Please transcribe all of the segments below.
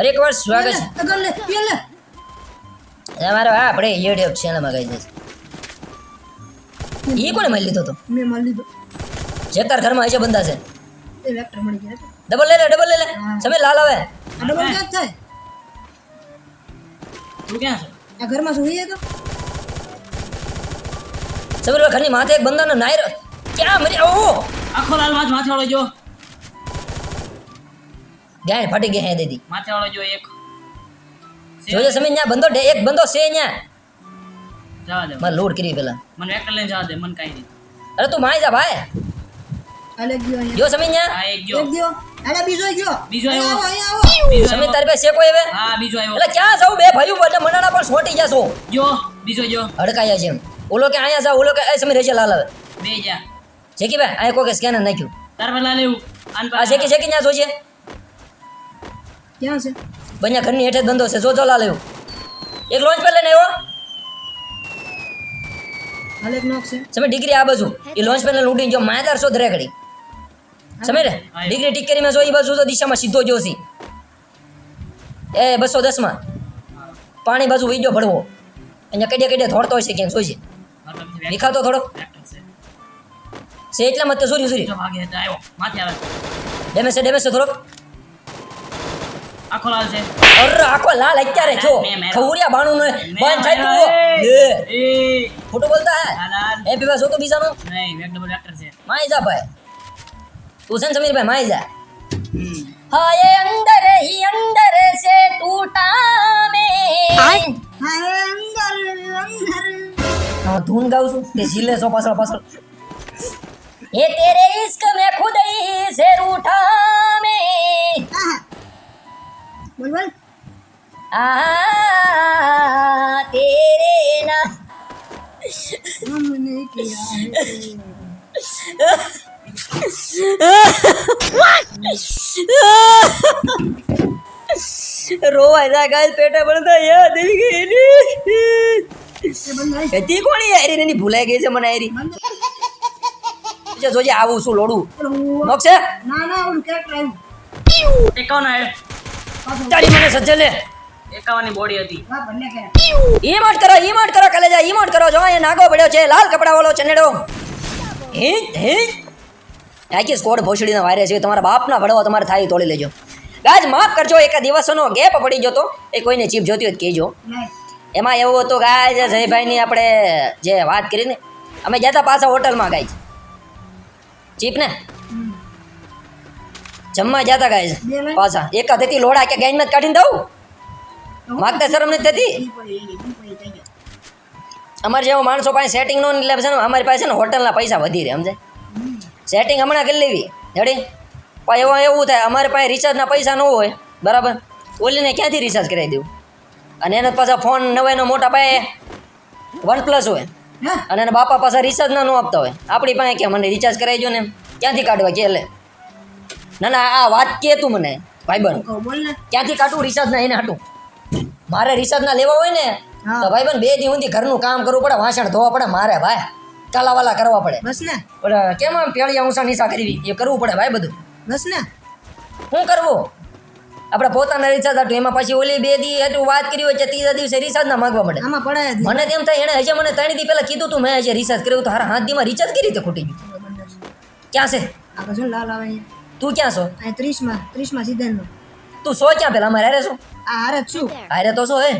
ફરી એકવાર સ્વાગત છે. આગળ લે એ લે. અમારો હા આપણે યુટ્યુબ ચેનલમાં કહી દઈશ એ કોને મારી લીધો તો મેં મારી લીધો. જેકર ઘરમાં હશે બંધા છે. એ વેક્ટર મળી ગયા ડબલ લે લે ડબલ લે લે. સમે લાલ આવે. ડબલ ક્યાં થાય? તું ક્યાં છે? આ ઘરમાં સુઈ ગયો તો? સમય ઘરની માથે એક બંધાનો નાયર. ક્યાં મરી ઓ આખો લાલ માથ માથે વાળો જો ગાય ફાટી ગયા હે દીદી. માથે વાળો જો એક. જોજે સમય ન્યા બંધો ડે- એક બંધો છે ન્યા. જવા દે. મારે લોડ કરી પેલા. મને એક લઈને જવા દે મને કાઈ નહીં. અરે તું માય જા ભાઈ. આ લે ગયો જો સમજ ન્યા? આ એક ગયો. એક ગયો. અરે બીજો ગયો. બીજો આવ્યો. આવ્યો. સમજ. તારી પાસે છે કોઈ હવે? હા બીજો આવ્યો. એટલે ક્યાં જાવ બે ભાઈઓ બધા મનાણા પણ છોટી જશો જો બીજો જો હડકાયા છે ઓલો કે આયા જાવ ઓલો કે એ સમય રેચે લાલ આવે બે જા જેકી ભાઈ અહીંયા કોઈ સ્કેનર નાખ્યું. તાર પેલા લેવું આન આ જેકી જેકી ન્યા જોજે. ક્યાં છે? બન્યા ઘરની હેઠે ધંધો છે. જો જો લેવો એક લોન્ચ પર લઈને આવ્યો. હાલ એક નોક છે. તમે ડિગ્રી આ બાજુ. એ લોન્ચ પેનલ ઉડીને જો માયાદાર શોધ રે ઘડી સમય રે ડિગ્રી ટીક કરીને જો એ બાજુ તો દિશામાં સીધો જોશી એ બસો દસમાં પાણી બાજુ વીજો ભળવો ભરવો. અહીંયા કડે કડે ધોડતો હોય છે કેમ જોઈશે દેખાતો થોડો છે. એટલા મત સુરી સુરી જો ભાગે તો આવ્યો. માથે આવે. ડેમેજ છે ડેમેજ છે થોડોક. આખો લાલ છે અરે આખો લાલ અત્યારે જો ખવડિયા બાણું નો બંધ થઈ ગયો લે ફોટો બોલતા હે એ બીવા જો તો બીજાનો નહીં એક ડબલ એક્ટર છે માઈ જા ભાઈ તું છે ને સમીર ભાઈ માઈ જા હા એ અંદર હી અંદર સે ટૂટા મે હા અંદર અંદર હું ધૂન ગાઉં છું તે ઝીલે છો પાછળ પાછળ એ તેરે ઇશ્ક મે ખુદ હી સે રૂઠા બોલ બોલ आ तेरे ना हमने किया है રોવાય જા ગાય પેટે પડતા યાદ આવી ગઈ એ બંધ ભાઈ હતી કોણી યારી એની ભૂલાઈ ગઈ છે મને યારી જો જોજે આવું શું લોડું ઓલું નોક છે ના ના ઓલું કેરેક્ટર આવ્યું એકાવન આવ્યો પાછું તારી મને સજ્જે લે. એકાવાની બોડી હતી. કેરેક્ટર ઈમોટ કરો ઈમોટ કરો કાલે જા ઈમોટ કરો. જો એ નાગો પડ્યો છે લાલ કપડા વાળો ચનેડો હે હે? આખી સ્કોડ ભોસડીના વાયરે છે તમારા બાપના ભડવા તમારે થાય તોડી લેજો. ગાજ માફ કરજો એક દિવસનો ગેપ પડી ગયો તો. એ કોઈને ચીપ જોતી હોય તો કહેજો. એમાં એવું હતું ગાય જે જયભાઈની આપણે જે વાત કરીને અમે ગયા હતા પાછા હોટલમાં ગાય. ચીપ ને. જમવા જતા ગાય પાછા. એકા હતી લોડા કે ગાયમાં જ કાઢીને દઉં? માગતા શરમ નથી થતી. અમારે જેવો માણસો પાસે સેટિંગ નો એટલે છે ને અમારી પાસે ને હોટલના પૈસા વધી રહે સમજે? સેટિંગ હમણાં કરી લેવી. જડી પણ એવા એવું થાય અમારે પાસે રિચાર્જના પૈસા ન હોય બરાબર? ઓલીને ક્યાંથી રિચાર્જ કરાવી દેવું અને એને પાછા ફોન નવાઈનો મોટા પાયે વન પ્લસ હોય અને એના બાપા પાસે રિચાર્જ ના ન આપતા હોય. આપણી પાસે કે મને રિચાર્જ કરાવી દો ને ક્યાંથી કાઢવા કે લે? ના ના આ વાત કે તું મને? ભાઈબંધ. ક્યાંથી કાઢું? રિચાર્જ ના એને હાટું. મારે રિચાર્જ ના લેવા હોય ને. તો ભાઈબંધ બે દી સુધી ઘરનું કામ કરવું પડે વાસણ ધોવા પડે મારે ભાઈ. કાલાવાલા કરવા પડે. બસ ને. કેમ આમ પેળિયા ઊંસા નીસા કરવી? એ કરવું પડે ભાઈ બધું. બસ ને. શું કરવું? આપણે પોતાના રિચાર્જ હતું એમાં પછી ઓલી બે દી એટલું વાત કરી હોય કે ત્રીજા દિવસે રિચાર્જ ના માંગવા પડે. આમાં પડાય મને તેમ થાય એણે હજી મને ત્રણ દી પહેલા કીધું તું મેં હજી રિચાર્જ કર્યું તો હારા હાથ દીમાં રિચાર્જ કરી રીતે ખૂટી ગયું. ક્યાં છે? આ શું લાલ આવે તું ક્યાં છો? અહીં ત્રીસમાં ત્રીસમાં સિદ્ધાંતનો. તું સો ક્યાં પેલા? અમારે હારે છો? આ હારે છું. હારે તો છો હે.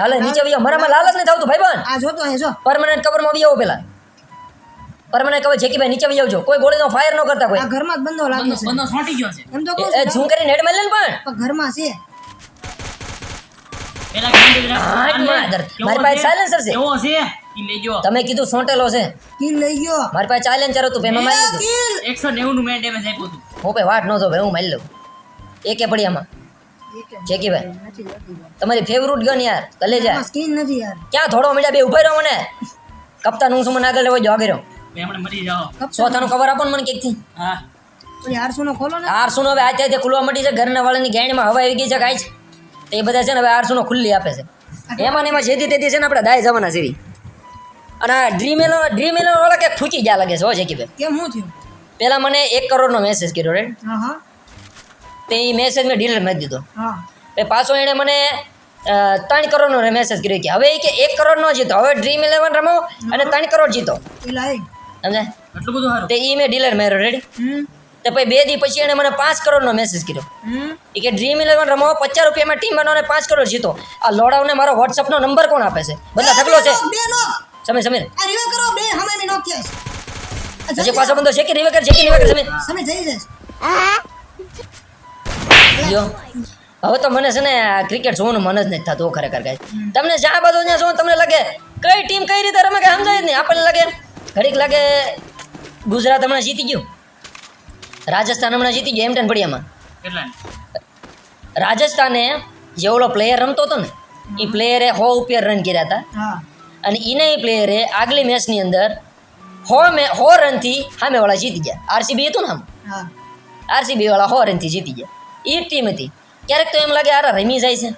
હાલે નીચે વયો. મારામાં લાલચ જ નહીં થતું ભાઈ બન આ જોતો હે જો. પરમનન્ટ કવરમાં બી આવો પેલા. પરમનન્ટ કવર જેકી ભાઈ નીચે બી આવજો. કોઈ ગોળીનો ફાયર ન કરતા કોઈ. આ ઘરમાં જ બંધો લાગે છે. બંધો છોટી ગયો છે. એમ તો કહું એ ઝૂમ કરીને હેડ મારી લે પણ. પણ ઘરમાં છે. પેલા મારી પાસે સાયલેન્સર છે. એવો છે? તમે કીધું સોંટેલો છે. કિલ લઈ ગયો. મારી પાસે ચાલેન્જર હતું પેમાં મારી લીધું કિલ! એકસો નેવું નું મેં ડેમેજ આપ્યું હતું. હું ભાઈ વાટ નહોતો ભાઈ હું મારી લઉં. એકે પડિયામાં આમાં. જેકી ભાઈ. નથી હોતી યાર. તમારી ફેવરેટ ગન યાર કલે જા સ્કીન નથી યાર. ક્યાં થોડો મળ્યા બે ઊભા રહ્યો મને. કપ્તાન હું સુમન મને આગળ લેવા જો આગળ રહ્યો બે ખબર આપો ને મને કેકથી હા. ઓલી ખોલો ને? આરસુ નો હવે આજે આજે ખુલવા મળી છે ઘરના વાળાની ગાયણમાં હવા આવી ગઈ છે કાંઈ છે તો એ બધા છે ને હવે આરસુ નો ખુલ્લી આપે છે. એમાં ને એમાં જેથી તેથી છે ને આપણે દાય જવાના છે એવી. અને આ ડ્રીમ એલો ડ્રીમ એલો વાળા કે ખૂચી ગયા લાગે છે હો જેકી ભાઈ. કેમ હું થયું? પહેલાં મને એક કરોડનો મેસેજ કર્યો રાઈટ હા હા તે એ મેસેજ મેં ડીલર મારી દીધો. હા. એ પાછો એણે મને ત્રણ કરોડનો મેસેજ કર્યો કે હવે કે એક કરોડનો જીતો. હવે ડ્રીમ ઇલેવન રમો અને ત્રણ કરોડ જીતો. સમજે? એટલું બધું સારું. તે ઈ મેં ડીલર માર્યો રેડી હમ. તો પછી બે દી પછી એણે મને પાંચ કરોડનો મેસેજ કર્યો. હમ. એ કે ડ્રીમ ઇલેવન રમો પચાસ રૂપિયામાં ટીમ બનાવો અને પાંચ કરોડ જીતો. આ લોડાવને મારો વોટ્સઅપનો નંબર કોણ આપે છે? બધા ઢગલો છે. સમય નોક છે પાછો બંધો છે કે નહીં કર છે કે કર સમીર સમય જઈ જશે જો હવે તો મને છે ને ક્રિકેટ જોવાનું મન જ નથી થતું ખરેખર કાંઈ. તમને જ્યાં બધો ત્યાં જો તમને લાગે? કઈ ટીમ કઈ રીતે રમે કે સમજાય જ નહીં. આપણને લાગે ઘડીક લાગે ગુજરાત હમણાં જીતી ગયું. રાજસ્થાન હમણાં જીતી ગયું એમટેન પડિયામાં કેટલા રાજસ્થાને જે ઓલો પ્લેયર રમતો હતો ને એ પ્લેયરે હો ઉપર રન કર્યા હતા. અને એને પ્લેયરે આગલી મેચની અંદર હો મે હો રનથી સામેવાળા જીતી ગયા. આરસીબી હતું ને આમ? હા. આરસીબી વાળા હો રનથી જીતી ગયા. એ ટીમ હતી. ક્યારેક તો એમ લાગે અરે રમી જાય છે.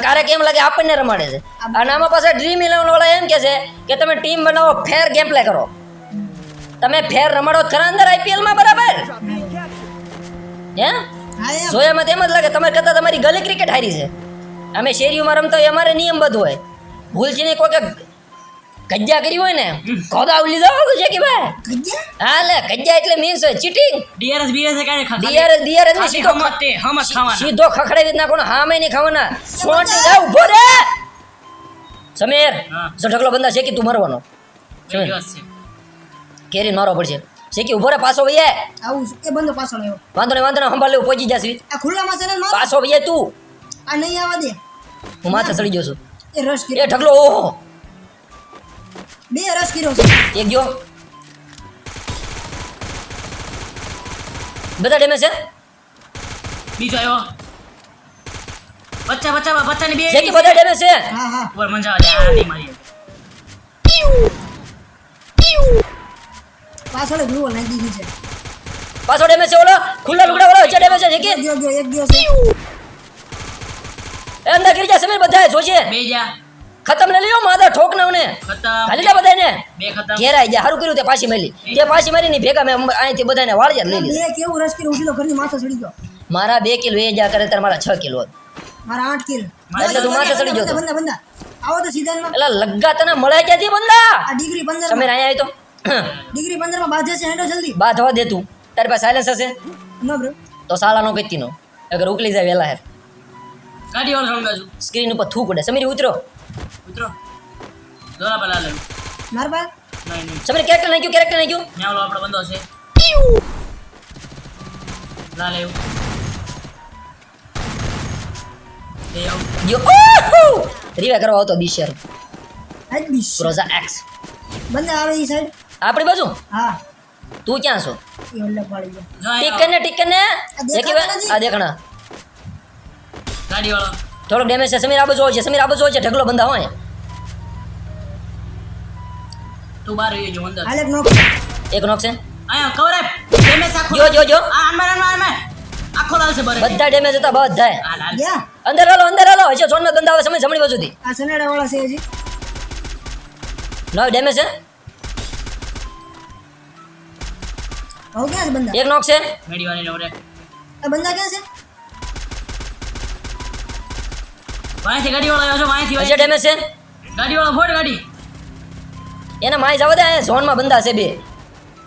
ક્યારેક એમ લાગે આપણને રમાડે છે. અને આમાં પાછા ડ્રીમ ઇલેવન વાળા એમ કે છે કે તમે ટીમ બનાવો ફેર ગેમ પ્લે કરો. તમે ફેર રમાડો ખરા અંદર આઈપીએલમાં બરાબર? હે? જોયામાં તો એમ જ લાગે તમારે કરતાં તમારી ગલી ક્રિકેટ હારી છે. અમે શેરીઓમાં રમતા હોય અમારે નિયમ બધું હોય. ભૂલથી કોઈ કજ્જા કરી હોય ને ખોદા લીધા છે કે ભાઈ? કજ્જા? હા લે કજ્જા એટલે મીન્સ ચીટિંગ ડીઆરએસ બીઆરએસ કાંઈ ખા ડીઆરએસ ડીઆરએસ ને સીધો હમત તે હમત ખાવાના. સીધો ખખડાવી જ નાખવાનો હામે નહીં ખાવાના. સોંટી જા ઊભો રે. સમીર જો ઢગલો બંદા છે કે તું મરવાનો? કેરી મારો પડશે. શેકી ઊભો રે પાછો ભઈએ આવું કે બંદો પાછો પાછળ વાંધો નહીં વાંધો નહીં સંભાળ લેવું પહોંચી જશે આ ખુલ્લામાં છે ને પાછો ભઈએ તું. આ નહીં આવવા દે. હું માથે ચડી જઉં છું. એ રસ એ ઢગલો ઓહો. બે રસ કર્યો છે એક ગયો બધા ડેમેજ છે બીજો આવ્યો બચ્ચા બચ્ચા બચ્ચાની બે શેકી બધા ડેમેજ છે હા હા ઉપર મંજા આવે આ નહીં મારી પાછળ ગ્લુઓ નાખી દીધી છે પાછો ડેમેજ છે ઓલો ખુલ્લા લુગડા વાળો વચ્ચે ડેમેજ છે શેકી ગયો ગયો એક ગયો છે એ અંદર ગીરી જા સમીર બધા જોજે બે જા ખતમ ને લ્યો માદા ઠોક ને ખાલી જા બધાને બે ખતમ. ઘેરાઈ ગયા સારું કર્યું તે પાછી મળી. તે પાછી મારી ની ભેગા મેં અહીંથી બધાને વાળિયા લઈ લીધા. બે કેવું રસ કર્યું? ઉઠી ઘરની માથે ચડી ગયો. મારા બે કિલો એ જા કરે ત્યારે મારા છ કિલો મારા આઠ કિલો. એટલે તું માથે ચડી ગયો બંદા બંદા આવો તો સીઝનમાં એટલે લગ્ગા તને મળે ક્યાંથી બંદા? આ ડિગ્રી પંદર સમીર અહીંયા આવી તો. ડિગ્રી પંદરમાં બાજે છે હેડો જલ્દી. બાધવા દે તું. તારી પાસે સાયલેન્સ હશે? No bro. તો સાલાનો કીતીનો અગર ઉકલી જાય વેલા હેર ગાડી વાળો સામે સ્ક્રીન ઉપર થૂક ઉડે સમીર ઉતરો. ઉતરો દોરા પેલા લે માર બા નહીં નહીં. સમીર કેરેક્ટર નાખ્યું કેરેક્ટર નાખ્યું. ત્યાં ઓલો આપણો બંધો છે. લા આવું. જો ઓહો રીવે કરવા આવતો બિશર. આજ બીસ ક્રોઝા એક્સ બંદા આવે ઈ સાઈડ આપણી બાજુ? હા. તું ક્યાં છો? એ ઓલ્લા પાડી ગયો જો ટીક અહીંયા કરીને ટીક કરીને દેખી આ દેખણા. ગાડી વાળો થોડોક ડેમેજ છે. સમીર આ બાજુ હોય છે. સમીર આ બાજુ હોય છે. ઢગલો બંધા હોય. તું બાર રહ્યો જો અંદર હાલે નોક એક નોક છે? અહીંયા કવર આપ. ડેમેજ આખો જો જો જો. આ આનમાં આનમાં આખો લાલ છે બરે બધા ડેમેજ હતા બધા આ લાલ ગયા અંદર હાલો અંદર હાલો. હશે નો બંધા આવે સમય જમણી બાજુથી. આ સનેડા વાળા છે હજી. નો ડેમેજ છે. હો ગયા છે બંદા એક નોક છે. મેડી વાળી નવરે આ બંદા ક્યાં છે? વાંયથી ગાડી વાળો આવ્યો છો વાંયથી હશે ડેમેજ છે? ગાડી વાળો ફોડ ગાડી. એને માય જવા દે ઝોનમાં બંધા છે બે.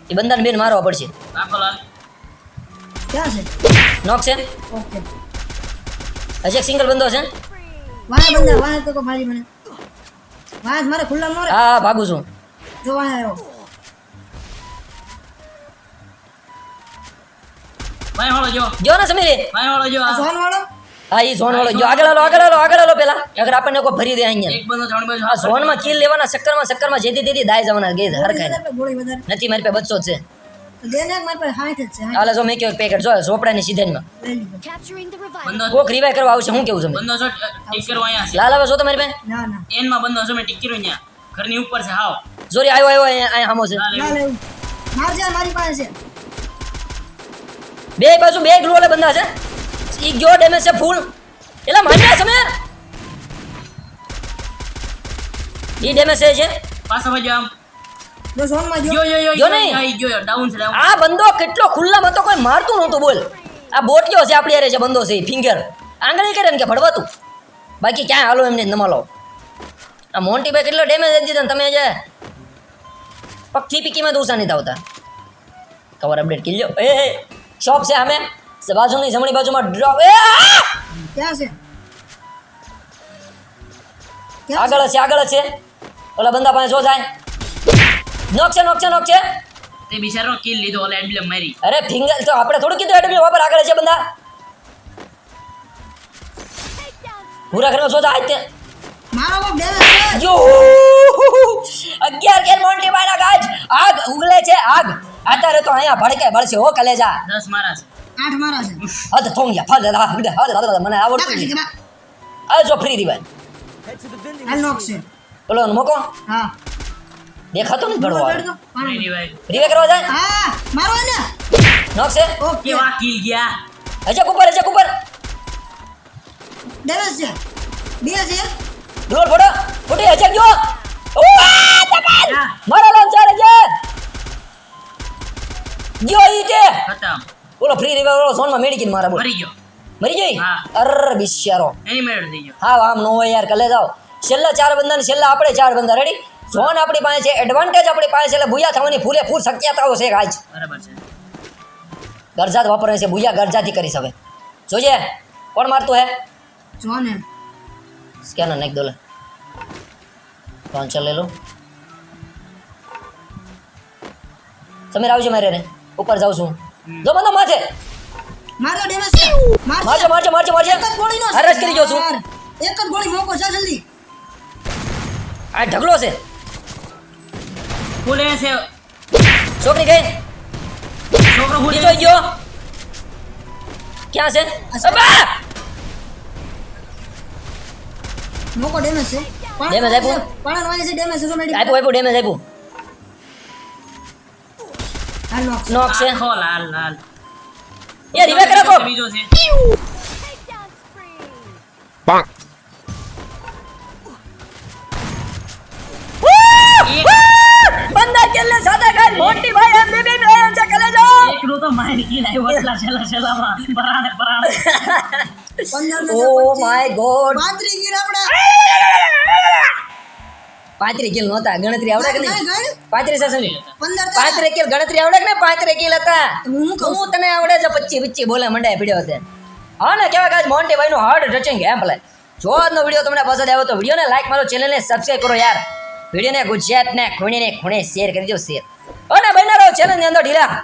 એ બંધાને બેન મારવા પડશે. આખો લાલ. ક્યાં છે? નોક છે? ઓકે. હશે એક સિંગલ બંધો છે. વાહ બંદા વાહ તો કો મારી મને. વાહ મારે ખુલ્લા નો હા હા ભાગું છું. જો વાહ આવ્યો વાંય વાળો જો. જો ને સમીર. ભાઈ વાળો જો આ. આ વાળો? હા એ ઝોન વાળો. જો આગળ આલો આગળ આલો આગળ આલો પેલા. અગર આપણને કોઈ ભરી દે અહીંયા. એક બંદો જમણી બાજુ આ ઝોનમાં કિલ લેવાના ચક્કરમાં ચક્કરમાં જેથી તેથી દાય જવાના ગઈ વધારે. નથી મારી પાસે બચ્ચો છે. તો દે ને મારી પાસે હાઈઠ જ છે હાઈઠ હાલે જો મેં કેવું પેકેટ જો ઝોપડાની સીધનમાં કોક કરવા આવશે હું કેવું છે? છો અહીંયા લાલ આવે જો તમારી પાસે? ના ના. એનમાં બંદો છો મેં ટીકર અહીંયા. ઘરની ઉપર છે હાવ. જોરી આવ્યો આવ્યો અહીંયા અહીંયા હામો છે. લાલ ના એવું. લેવું. માર જા મારી પાસે. છે બે બાજુ બે ગ્લુવાલે બંધા છે. ઈ ગયો ડેમેજ છે ફૂલ એટલે માન્યા સમીર ઈ ડેમેજ છે છે પાછા ભાઈ આમ. જો સોનમાં જો જો જો નહીં. ગયો ડાઉન છે આ બંદો કેટલો ખુલ્લામાં તો કોઈ મારતું નહોતું બોલ. આ બોટિયો છે આપણી અરે છે બંદો છે ફિંગર આંગળી કરે ને કે ભડવાતું બાકી ક્યાં હાલો એમને નમાલો આ મોન્ટી ભાઈ કેટલો ડેમેજ આપી દીધો ને તમે જે. પક્ષી પીકીમાં તો નહીં આવતા કવર અપડેટ કરી લો એ શોપ છે અમે બાજુની જમણી બાજુમાં ડ્રોપ એ! ક્યાં છે? આગળ છે? આગળ જ છે. ઓલા બંદા પાસે જો જાય. નોક છે નોક છે નોક છે. તે બિચારો કિલ લીધો ઓલા એમ્બ્લેમ મારી. અરે ફિંગર તો આપણે થોડું કીધું એડબ્લ્યુ વાપર આગળ છે બંદા. પૂરા ઘરમાં જો જાય તે. મારો કોક ડેમેજ જો અગિયાર કેર મોન્ટી બાયના ગાજ. આગ ઉગલે છે આગ. અત્યારે તો અહીંયા ભડકે ભળશે હો કલેજા. 10 મારા છે. આઠ મારા છે. હદ થોંગ ગયા ફળ દા હદ હદ હદ મને આવડતું નથી આ જો ફ્રી રીવાય આ નોક છે. બોલો મોકો? હા. દેખાતો નથી દો, પાણી. કરવા જાય? હા મારો ને નોક છે? ઓકે. વાહ કિલ ગયા? હજક ઉપર હજક ઉપર. ડેમેજ છે. બે છે. ડોર ફોડો ફૂટી હજક જો? મારા લોન ચાલે છે. જો ઈ કે. ખતમ. બોલો ફ્રી રીવે ઓલો ઝોનમાં મેડિકિન મારા બોલ મરી ગયો. મરી ગઈ? હા. અર એની મેળ થઈ ગયો. હા આમ નો હોય યાર કલે જાઓ. છેલ્લા ચાર બંદા ને છેલ્લા આપણે ચાર બંદા રેડી ઝોન આપણી પાસે છે એડવાન્ટેજ આપણી પાસે છે એટલે ભૂયા થવાની ફૂલે ફૂલ શક્યતાઓ છે આજ બરાબર છે. ગરજાત વાપરવાની છે ભૂયા ગરજાથી કરી શકે જોજે કોણ મારતું હે? જો ને સ્કેનર નાખ દોલે. ફોન ચાલે લો. સમીર આવજો મારે ઉપર જાઉં છું જો બંદો માથે મારો ડેમેજ છે. મારજો મારજો મારજો મારજો. એક જ ગોળીનો નો હરજ કરી જો છું. એક જ ગોળી મોકો છે જલ્દી. આ ઢગલો છે. ફૂલે છે. છોકરી ગઈ? છોકરો ફૂલી જોઈ ગયો. ક્યાં છે? અબા! મોકો ડેમેજ છે. ડેમેજ આપ્યું? પાણા વાગે છે ડેમેજ છે ઓટોમેટિક આપ્યું આપ્યું ડેમેજ આપ્યું. હાલ નોક છે. નોક છે આખો લાલ લાલ એ રિવે કરે કો બીજો છે Bonk. બંદા કેલે સાદા ગાય મોટી ભાઈ એમ બેબી બે એમ છે કલે જો એકનું તો મારી કિલ આવ્યો એટલા છેલ્લા છેલ્લામાં પરાણે પરાણે પંદર ને ઓ માય ગોડ પાંત્રી પાંત્રી કિલ નહોતા ગણતરી આવડે કે નહીં. પાંત્રીસ હશે ને પાંત્રી કિલ ગણતરી આવડે કે નહીં? પાંત્રી કિલ હતા. હું હું તને આવડે છે પચ્ચી પચી બોલે મંડાય પીડ્યો છે હા ને કેવા કાજ મોન્ટી ભાઈ નું હાર્ડ ટચિંગ એમ ભલે. જો આજનો વીડિયો તમને પસંદ આવ્યો તો વિડીયોને લાઈક મારો ચેનલને સબસ્ક્રાઈબ કરો યાર. વિડીયોને ગુજરાતને ખૂણે ને ખૂણે શેર કરી દો શેર અને રહો ચેનલની અંદર ઢીલા.